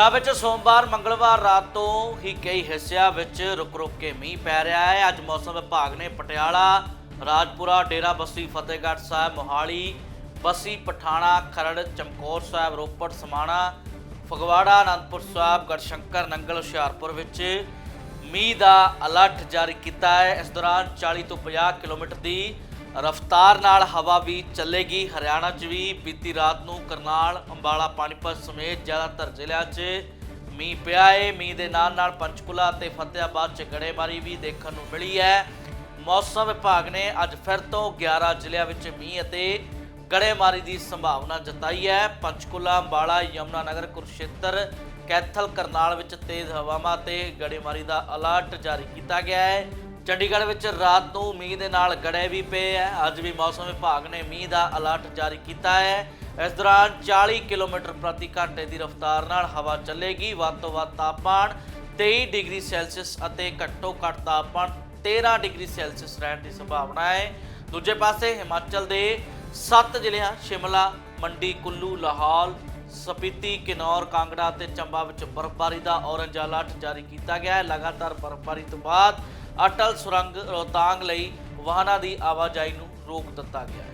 ਪੰਜਾਬ ਵਿੱਚ ਸੋਮਵਾਰ, ਮੰਗਲਵਾਰ ਰਾਤ ਤੋਂ ਹੀ ਕਈ ਹਿੱਸਿਆਂ ਵਿੱਚ ਰੁਕ-ਰੁਕ ਕੇ ਮੀਂਹ ਪੈ ਰਿਹਾ ਹੈ। ਅੱਜ ਮੌਸਮ ਵਿਭਾਗ ਨੇ ਪਟਿਆਲਾ, ਰਾਜਪੁਰਾ, ਡੇਰਾ ਬੱਸੀ, ਫਤਿਹਗੜ੍ਹ ਸਾਹਿਬ, ਮੋਹਾਲੀ, ਬੱਸੀ, ਪਠਾਣਾ, ਖਰੜ, ਚਮਕੌਰ ਸਾਹਿਬ, ਰੋਪੜ, ਸਮਾਣਾ, ਫਗਵਾੜਾ, ਅਨੰਦਪੁਰ ਸਾਹਿਬ, ਗੜਸ਼ੰਕਰ, ਨੰਗਲ, ਹੁਸ਼ਿਆਰਪੁਰ ਵਿੱਚ ਮੀਂਹ ਦਾ ਅਲਰਟ ਜਾਰੀ ਕੀਤਾ ਹੈ। ਇਸ ਦੌਰਾਨ 40 ਤੋਂ 50 ਕਿਲੋਮੀਟਰ ਦੀ ਰਫ਼ਤਾਰ ਨਾਲ ਹਵਾ ਵੀ ਚੱਲੇਗੀ। ਹਰਿਆਣਾ 'ਚ ਵੀ ਬੀਤੀ ਰਾਤ ਨੂੰ ਕਰਨਾਲ, ਅੰਬਾਲਾ, ਪਾਣੀਪਤ ਸਮੇਤ ਜ਼ਿਆਦਾਤਰ ਜ਼ਿਲ੍ਹਿਆਂ 'ਚ ਮੀਂਹ ਪਿਆ ਹੈ ਮੀਂਹ ਦੇ ਨਾਲ ਨਾਲ ਪੰਚਕੁਲਾ ਅਤੇ ਫਤਿਆਬਾਦ 'ਚ ਗੜੇਮਾਰੀ ਵੀ ਦੇਖਣ ਨੂੰ ਮਿਲੀ ਹੈ। ਮੌਸਮ ਵਿਭਾਗ ਨੇ ਅੱਜ ਫਿਰ ਤੋਂ 11 ਜ਼ਿਲ੍ਹਿਆਂ ਵਿੱਚ ਮੀਂਹ ਅਤੇ ਗੜੇਮਾਰੀ ਦੀ ਸੰਭਾਵਨਾ ਜਤਾਈ ਹੈ। ਪੰਚਕੁਲਾ, ਅੰਬਾਲਾ ਯਮੁਨਾਨਗਰ ਕੁਰਸ਼ੇਤਰ ਕੈਥਲ, ਕਰਨਾਲ ਵਿੱਚ ਤੇਜ਼ ਹਵਾਵਾਂ ਤੇ ਗੜੇਮਾਰੀ ਦਾ ਅਲਰਟ ਜਾਰੀ ਕੀਤਾ ਗਿਆ ਹੈ। ਚੰਡੀਗੜ੍ਹ ਵਿੱਚ ਰਾਤ ਨੂੰ ਮੀਂਹ ਦੇ ਨਾਲ ਗੜੇ ਵੀ ਪਏ ਹੈ ਅੱਜ ਵੀ ਮੌਸਮ ਵਿਭਾਗ ਨੇ ਮੀਂਹ ਦਾ ਅਲਰਟ ਜਾਰੀ ਕੀਤਾ ਹੈ। ਇਸ ਦੌਰਾਨ 40 ਕਿਲੋਮੀਟਰ ਪ੍ਰਤੀ ਘੰਟੇ ਦੀ ਰਫ਼ਤਾਰ ਨਾਲ ਹਵਾ ਚੱਲੇਗੀ। ਵੱਧ ਤੋਂ ਵੱਧ ਤਾਪਮਾਨ 23 ਡਿਗਰੀ ਸੈਲਸੀਅਸ ਅਤੇ ਘੱਟੋ ਘੱਟ ਤਾਪਮਾਨ 13 ਡਿਗਰੀ ਸੈਲਸੀਅਸ ਰਹਿਣ ਦੀ ਸੰਭਾਵਨਾ ਹੈ। ਦੂਜੇ ਪਾਸੇ ਹਿਮਾਚਲ ਦੇ 7 ਜ਼ਿਲ੍ਹਿਆਂ ਸ਼ਿਮਲਾ, ਮੰਡੀ, ਕੁੱਲੂ, ਲਾਹੌਲ, ਸਪੀਤੀ, ਕਿਨੌਰ, ਕਾਂਗੜਾ ਅਤੇ ਚੰਬਾ ਵਿੱਚ ਬਰਫ਼ਬਾਰੀ ਦਾ ਔਰੰਜ ਅਲਰਟ ਜਾਰੀ ਕੀਤਾ ਗਿਆ ਹੈ। ਲਗਾਤਾਰ ਬਰਫ਼ਬਾਰੀ ਤੋਂ ਬਾਅਦ ਅਟਲ ਸੁਰੰਗ ਰੋਹਤਾਂਗ ਲਈ ਵਾਹਨਾਂ ਦੀ ਆਵਾਜਾਈ ਨੂੰ ਰੋਕ ਦਿੱਤਾ ਗਿਆ ਹੈ।